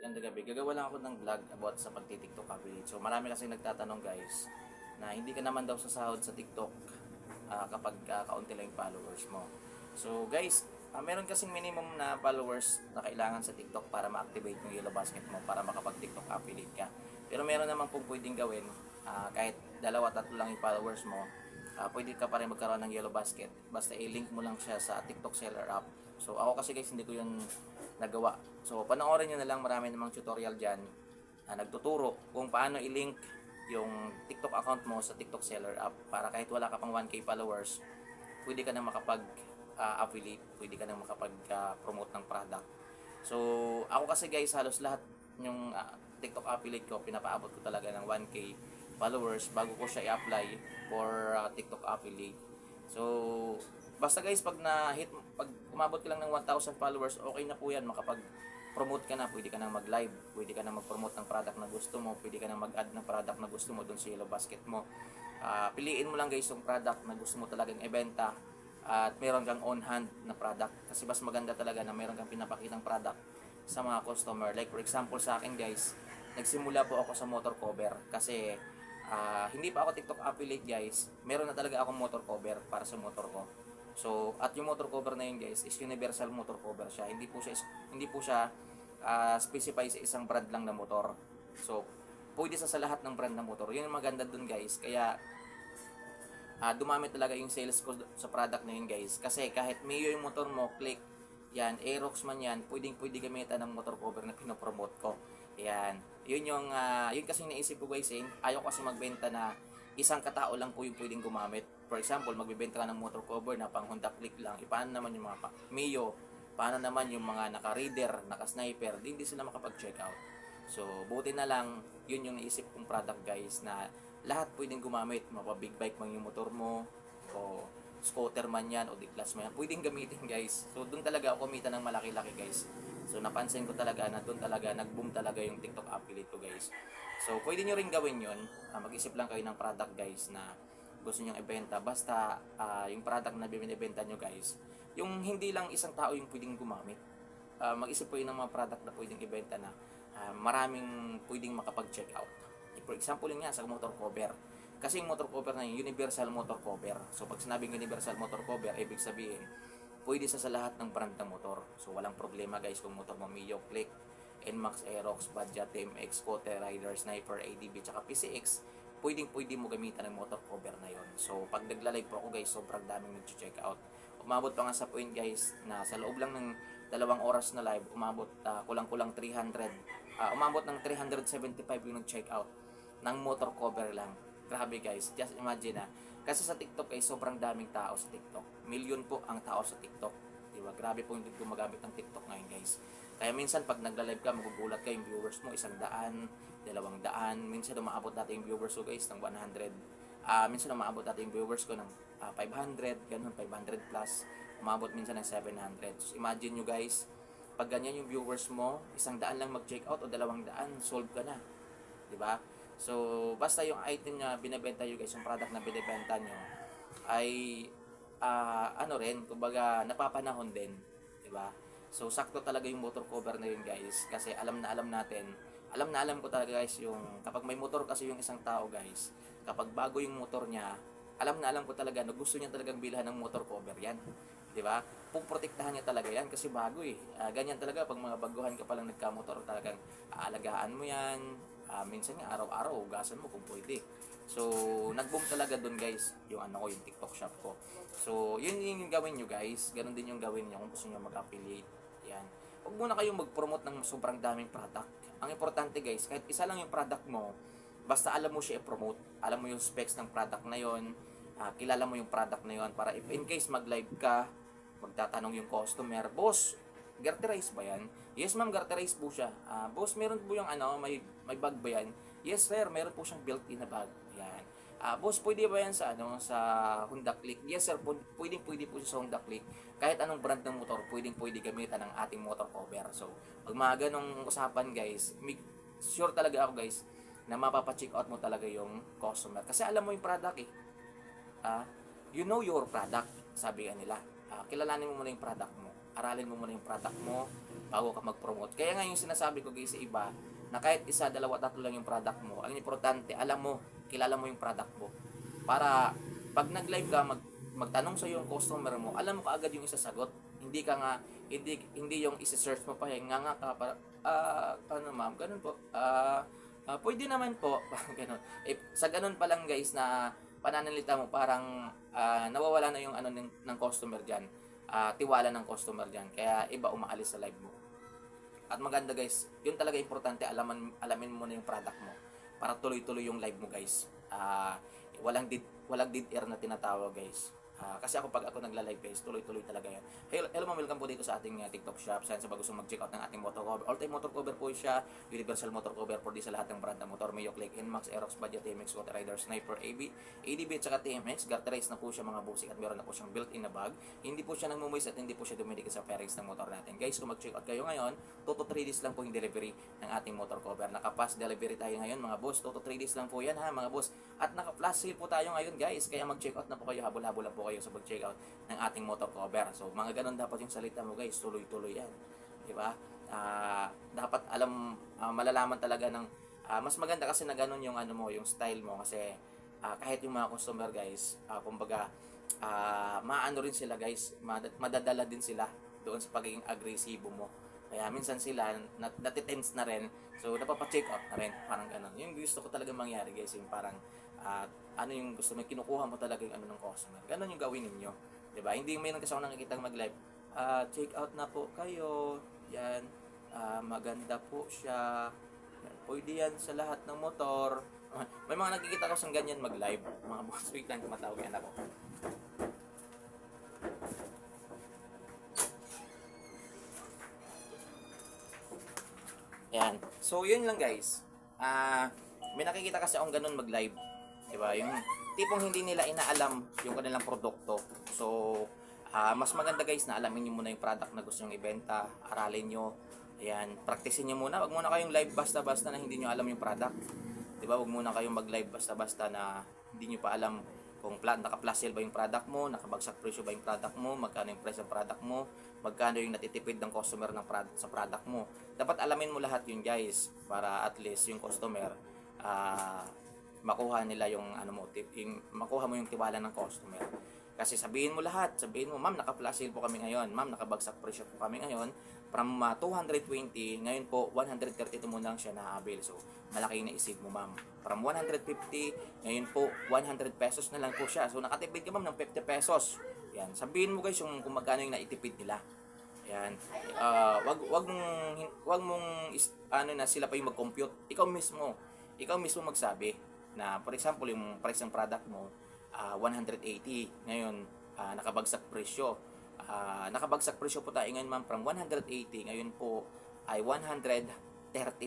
Ganda gabi. Gagawa lang ako ng vlog about sa pagtitiktok affiliate. So marami kasi nagtatanong guys na hindi ka naman daw sasahod sa TikTok ah, kapag ah, kaunti lang yung followers mo. So guys, ah, meron kasing minimum na followers na kailangan sa TikTok para ma-activate yung yellow basket mo para makapag-TikTok affiliate ka. Pero meron naman pong pwedeng gawin ah, kahit dalawa tatlo lang yung followers mo ah, pwede ka pa rin magkaroon ng yellow basket. Basta i-link mo lang siya sa TikTok seller app. So ako kasi guys hindi ko yun nagawa. So panoorin nyo na lang marami namang tutorial dyan na nagtuturo kung paano i-link yung TikTok account mo sa TikTok seller app para kahit wala ka pang 1k followers, pwede ka na makapag ah, affiliate, pwede ka na makapag ah, promote ng product. So ako kasi guys halos lahat yung ah, TikTok affiliate ko pinapaabot ko talaga ng 1k followers bago ko siya i-apply for uh, TikTok affiliate. So, basta guys, pag na-hit, pag umabot ka lang ng 1,000 followers, okay na po yan, makapag-promote ka na, pwede ka na mag-live, pwede ka na mag-promote ng product na gusto mo, pwede ka na mag-add ng product na gusto mo doon sa yellow basket mo. Ah, piliin mo lang guys yung product na gusto mo talagang ibenta at meron kang on-hand na product. Kasi mas maganda talaga na meron kang pinapakitang product sa mga customer. Like for example sa akin guys, nagsimula po ako sa motor cover kasi ah, hindi pa ako TikTok affiliate guys. Meron na talaga akong motor cover para sa motor ko. So, at yung motor cover na yun guys is universal motor cover siya. Hindi po siya hindi po siya ah, specify sa isang brand lang na motor. So, pwede sa sa lahat ng brand na motor. Yun yung maganda dun guys. Kaya ah dumami talaga yung sales ko sa product na yun guys. Kasi kahit Mio yung motor mo, click, yan, Aerox man yan, pwedeng pwede gamitan ng motor cover na pinopromote ko. Yan. Yun yung, ah, yun kasi naisip ko guys eh, ayaw kasi magbenta na isang katao lang po yung pwedeng gumamit. For example, magbebenta ka ng motor cover na pang Honda Click lang. E, paano naman yung mga pa- Mio? Paano naman yung mga naka-reader, naka-sniper? Di, hindi sila makapag-check out. So, buti na lang, yun yung naisip kong product guys na lahat pwedeng gumamit. Mapa big bike man yung motor mo, o scooter man yan, o di-class man yan. Pwedeng gamitin guys. So, doon talaga ako kumita ng malaki-laki guys. So, napansin ko talaga na doon talaga, nag-boom talaga yung TikTok affiliate ko guys. So, pwede nyo rin gawin yun. Ah, mag-isip lang kayo ng product guys na gusto nyong ibenta. Basta, ah, yung product na binibenta nyo guys, yung hindi lang isang tao yung pwedeng gumamit. Ah, mag-isip po ng mga product na pwedeng ibenta na ah, maraming pwedeng makapag-check out. For example, yun nga sa motor cover. Kasi yung motor cover na yun, universal motor cover. So pag sinabing universal motor cover, ibig sabihin, pwede sa sa lahat ng brand ng motor. So walang problema guys kung motor mo Mio, Click, NMAX, Aerox, Badja, TMX, Scooter, Rider, Sniper, ADB, tsaka PCX, pwedeng pwede mo gamitan ng motor cover na yon. So pag nagla-live po ako guys, sobrang daming nag-check out. Umabot pa nga sa point guys na sa loob lang ng dalawang oras na live, umabot ah, kulang-kulang 300, ah, umabot ng 375 yung nag-check out ng motor cover lang. Grabe guys, just imagine na. Kasi sa TikTok ay sobrang daming tao sa TikTok. Million po ang tao sa TikTok. Di ba? Grabe po yung gumagamit ng TikTok ngayon guys. Kaya minsan pag nagla-live ka, magugulat ka yung viewers mo, isang daan, dalawang daan. Minsan umaabot natin yung viewers ko guys ng 100. Ah, minsan umaabot natin yung viewers ko ng ah, 500, ganun, 500 plus. Umabot minsan ng 700. So imagine nyo guys, pag ganyan yung viewers mo, isang daan lang mag-check out o dalawang daan, solve ka na. Di ba? So, basta yung item na binebenta nyo guys, yung product na binebenta nyo, ay ah, ano rin, kumbaga napapanahon din, 'di ba? So sakto talaga yung motor cover na yun guys kasi alam na alam natin, alam na alam ko talaga guys yung kapag may motor kasi yung isang tao guys, kapag bago yung motor niya, alam na alam ko talaga na gusto niya talagang bilhan ng motor cover yan. 'Di ba? Puprotektahan niya talaga yan kasi bago eh. Ah, ganyan talaga pag mga baguhan ka pa lang nagka-motor talagang aalagaan mo yan. Ah, minsan nga araw-araw hugasan mo kung pwede. So, nag-boom talaga doon guys, yung ano ko, yung TikTok shop ko. So, yun yung gawin nyo guys. Ganon din yung gawin nyo kung gusto nyo mag-affiliate. Yan. Huwag muna kayong mag-promote ng sobrang daming product. Ang importante guys, kahit isa lang yung product mo, basta alam mo siya i-promote. Alam mo yung specs ng product na yon, ah, kilala mo yung product na yon para if in case mag-live ka, magtatanong yung customer, boss, garterize ba yan? Yes ma'am, garterize po siya. Ah, boss, meron po yung ano, may, may bag ba yan? Yes sir, meron po siyang built-in na bag. Yan. Ah, boss, pwede ba yan sa ano sa Honda Click? Yes sir, pwedeng pwede po siya sa Honda Click. Kahit anong brand ng motor, pwedeng pwede gamitan ng ating motor cover. So, pag mga ganong usapan guys, may, sure talaga ako guys na mapapacheck out mo talaga yung customer. Kasi alam mo yung product eh. Ah, you know your product, sabi nga nila. Ah, kilalanin mo muna yung product mo. Aralin mo muna yung product mo. Bago ka mag-promote. Kaya nga yung sinasabi ko guys sa iba, na kahit isa, dalawa, tatlo lang yung product mo, ang importante, alam mo, kilala mo yung product mo. Para pag nag-live ka, mag, magtanong sa yung customer mo, alam mo kaagad yung isasagot. Hindi ka nga, hindi, hindi yung isa-search mo pa, nga nga ka, para, ah, ano ma'am, ganun po, ah, ah, pwede naman po, ganun. Eh, sa ganun pa lang guys, na pananalita mo, parang ah, nawawala na yung ano ng, ng customer dyan, ah, tiwala ng customer dyan, kaya iba umaalis sa live mo. At maganda guys, yun talaga importante, alaman, alamin mo na yung product mo para tuloy-tuloy yung live mo guys. Ah, walang dead, walang dead air na tinatawag guys. Ah, kasi ako pag ako nagla-live guys, tuloy-tuloy talaga yan. Hello, ma'am, welcome po dito sa ating uh, TikTok shop. Saan sa ba gustong mag-check out ng ating motor cover. All-time motor cover po siya. Universal motor cover for di sa lahat ng brand ng motor. Mayo Click, Inmax, Aerox, Badya, TMX, Water Rider, Sniper, AB, ADB at saka TMX. Garterize na po siya mga busik at meron na po siyang built-in na bag. Hindi po siya nagmumuis at hindi po siya dumidikit sa fairings ng motor natin. Guys, kung mag-check out kayo ngayon, 2 to 3 days lang po yung delivery ng ating motor cover. Naka-pass delivery tayo ngayon mga boss. 2 to 3 days lang po yan ha mga boss. At naka-flash sale po tayo ngayon guys. Kaya mag-check out na po kayo. Habol-habol lang po kayo sa mag-check out ng ating motor cover. So mga ganun dapat yung salita mo guys. Tuloy-tuloy yan. Di ba? Ah, dapat alam, ah, malalaman talaga ng ah, mas maganda kasi na ganun yung ano mo, yung style mo kasi ah, kahit yung mga customer guys, ah, kumbaga ah, maano rin sila guys, mad- madadala din sila doon sa pagiging agresibo mo. Kaya minsan sila nat natitense na rin. So napapa-check out na rin, parang ganun. Yung gusto ko talaga mangyari guys, yung parang ah, ano yung gusto mo, kinukuha mo talaga yung ano ng customer. Ganun yung gawin ninyo. ba? Hindi may kasi ako nakikita mag-live. Ah, check out na po kayo. Yan. Ah, maganda po siya. Yan. Pwede yan sa lahat ng motor. May mga nakikita ko sa ganyan mag-live. Mga boss, wait lang, tumatawag yan ako. Yan. So, yun lang guys. Ah, may nakikita kasi akong ganun mag-live. 'Di ba? Yung tipong hindi nila inaalam yung kanilang produkto. So, ah, mas maganda guys na alamin niyo muna yung product na gusto nyong ibenta, aralin niyo. Ayan, practicein niyo muna. Wag muna kayong live basta-basta na hindi niyo alam yung product. 'Di ba? Wag muna kayong mag-live basta-basta na hindi niyo pa alam kung plan naka-plus sale ba yung product mo, nakabagsak presyo ba yung product mo, magkano yung price ng product mo, magkano yung natitipid ng customer ng product sa product mo. Dapat alamin mo lahat yun guys para at least yung customer ah makuha nila yung ano mo, tip, yung, makuha mo yung tiwala ng customer. Kasi sabihin mo lahat, sabihin mo, ma'am, naka-flash sale po kami ngayon, ma'am, nakabagsak presyo po kami ngayon, from ah, 220, ngayon po, 132 mo lang siya na-avail. So, malaki na isip mo, ma'am. From 150, ngayon po, 100 pesos na lang po siya. So, nakatipid ka, ma'am, ng 50 pesos. Yan. Sabihin mo guys yung kung magkano yung naitipid nila. Yan. Ah, wag wag mong wag mong ano na sila pa yung mag-compute. Ikaw mismo, ikaw mismo magsabi na for example yung price ng product mo ah, 180 ngayon ah, nakabagsak presyo. Ah, nakabagsak presyo po tayo ngayon ma'am from 180 ngayon po ay 130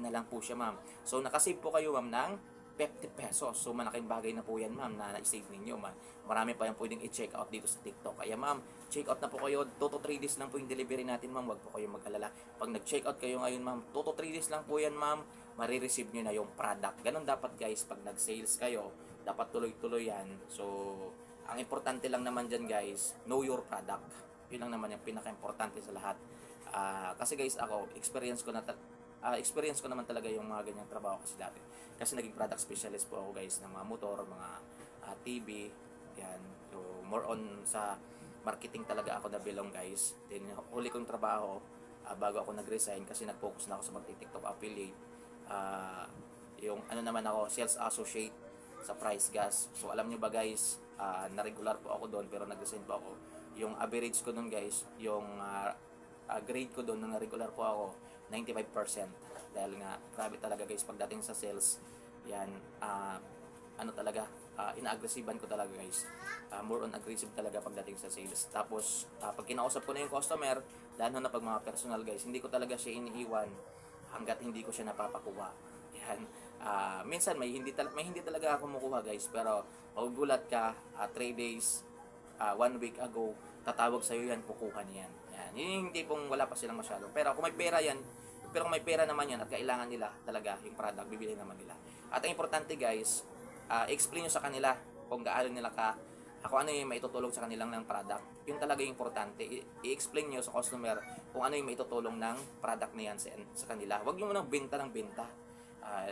na lang po siya ma'am. So nakasave po kayo ma'am ng 50 pesos. So malaking bagay na po yan ma'am na na-save ninyo ma'am. Marami pa yung pwedeng i-check out dito sa TikTok. Kaya ma'am, check out na po kayo. 2 to 3 days lang po yung delivery natin ma'am. Huwag po kayong mag-alala. Pag nag-check out kayo ngayon ma'am, 2 to 3 days lang po yan ma'am. Marireceive nyo na yung product. Ganon dapat guys pag nag-sales kayo. Dapat tuloy-tuloy yan. So, ang importante lang naman dyan guys, know your product. Yun lang naman yung pinaka-importante sa lahat. Ah, kasi guys ako, experience ko na ah, experience ko naman talaga yung mga ganyang trabaho kasi dati. Kasi naging product specialist po ako guys ng mga motor, mga ah, TV, yan. So, more on sa marketing talaga ako na belong guys. Then, huli kong trabaho ah, bago ako nag-resign kasi nag-focus na ako sa magti-TikTok affiliate. Ah, yung ano naman ako, sales associate sa Price Gas. So, alam nyo ba guys, ah, na-regular po ako doon pero nag-resign po ako. Yung average ko doon guys, yung ah, ah, grade ko doon nung na-regular po ako, 95%. Dahil nga, grabe talaga guys, pagdating sa sales, yan, ah, ano talaga, ah, ina-aggressivean ko talaga guys. Ah, more on aggressive talaga pagdating sa sales. Tapos, ah, pag kinausap ko na yung customer, lalo na pag mga personal guys, hindi ko talaga siya iniiwan hanggat hindi ko siya napapakuha. Yan. Ah, minsan may hindi tal- may hindi talaga ako kumukuha guys, pero magugulat ka 3 days, ah, one week ago, tatawag sa'yo yan, kukuha niyan. Yan. Yun yung wala pa silang masyado. Pero kung may pera yan, pero kung may pera naman yan at kailangan nila talaga yung product, bibili naman nila. At ang importante guys, ah, explain nyo sa kanila kung gaano nila ka ako ano yung maitutulong sa kanilang ng product. Yun talaga yung importante. I-explain nyo sa customer kung ano yung maitutulong ng product na yan sa, sa kanila. Huwag nyo munang benta ng benta. Ah,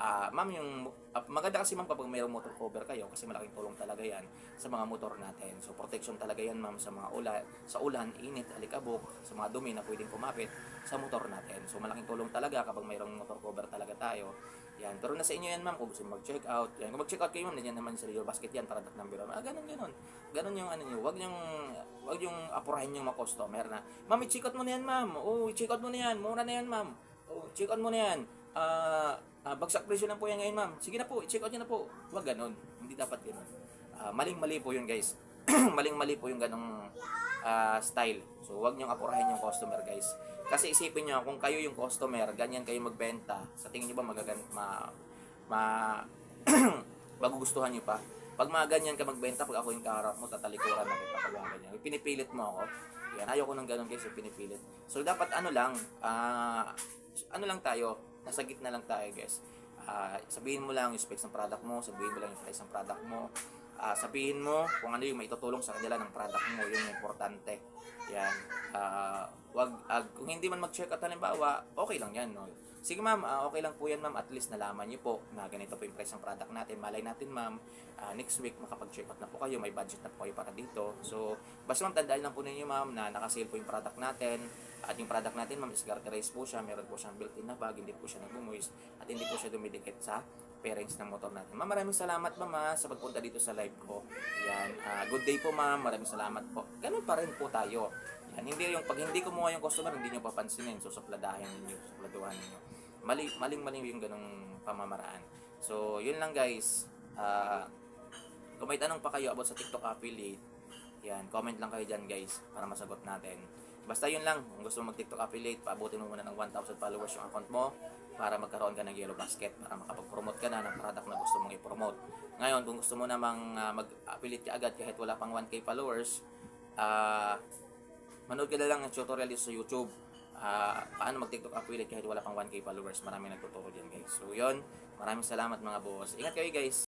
ah, ma'am, yung ah, maganda kasi ma'am kapag mayroong motor cover kayo kasi malaking tulong talaga yan sa mga motor natin. So protection talaga yan ma'am sa mga ulan, sa ulan, init, alikabok, sa mga dumi na pwedeng kumapit sa motor natin. So malaking tulong talaga kapag mayroong motor cover talaga tayo. Yan. Pero nasa inyo yan ma'am kung gusto mag-check out. Yan. Kung mag-check out kayo ma'am, nandiyan naman sa your basket yan, product number. Ah, ganun, ganun. Ganun yung ano nyo. Huwag yung, huwag yung apurahin yung mga customer na, ma'am, i-check out mo na yan ma'am. Oo, i-check out mo na yan. Mura na yan ma'am. Oo, check out mo na yan. Ah, ah, bagsak presyo lang po yan ngayon ma'am. Sige na po, i-check out nyo na po. Huwag ganun. Hindi dapat ganun. Ah, maling-mali po yun guys. maling-mali po yung ganong ah, style. So, huwag niyong apurahin yung customer, guys. Kasi isipin niyo kung kayo yung customer, ganyan kayo magbenta, sa tingin niyo ba magagan ma ma magugustuhan niyo pa? Pag mga ganyan ka magbenta, pag ako yung kaharap mo, tatalikuran na kita pag mga ganyan. Pinipilit mo ako. Yan, ayaw ko ng ganun guys, yung pinipilit. So, dapat ano lang, ah, ano lang tayo, nasa gitna lang tayo guys. Ah, sabihin mo lang yung specs ng product mo, sabihin mo lang yung price ng product mo, Ah, sabihin mo kung ano yung maitutulong sa kanila ng product mo, yun yung importante. Yan. Ah, kung hindi man mag-check out halimbawa, okay lang yan, no. Sige ma'am, ah, okay lang po yan ma'am, at least nalaman niyo po na ganito po yung price ng product natin. Malay natin ma'am, ah, next week makapag-check out na po kayo, may budget na po kayo para dito. So, basta ma'am, tandaan lang po ninyo ma'am na nakasale po yung product natin. At yung product natin ma'am is garterized po siya, meron po siyang built-in na bag, hindi po siya nagmumoist, at hindi po siya dumidikit sa pairings ng motor natin. Ma'am, maraming salamat ma'am ah, sa pagpunta dito sa live ko. Yan, ah, good day po ma'am, maraming salamat po. Ganun pa rin po tayo. Yan, hindi yung pag hindi kumuha yung customer, hindi niyo papansinin, so supladahin niyo, supladuhan niyo. Mali, maling mali yung ganung pamamaraan. So, yun lang guys. Ah, kung may tanong pa kayo about sa TikTok affiliate, yan, comment lang kayo dyan guys para masagot natin. Basta yun lang, kung gusto mo mag-TikTok affiliate, paabutin mo muna ng 1,000 followers yung account mo para magkaroon ka ng yellow basket, para makapag-promote ka na ng product na gusto mong i-promote. Ngayon, kung gusto mo namang ah, mag-affiliate ka agad kahit wala pang 1K followers, ah manood ka lang ng tutorial sa YouTube. Ah, paano mag-TikTok affiliate kahit wala pang 1K followers. Marami nagtuturo dyan guys. So yun, maraming salamat mga boss. Ingat kayo guys.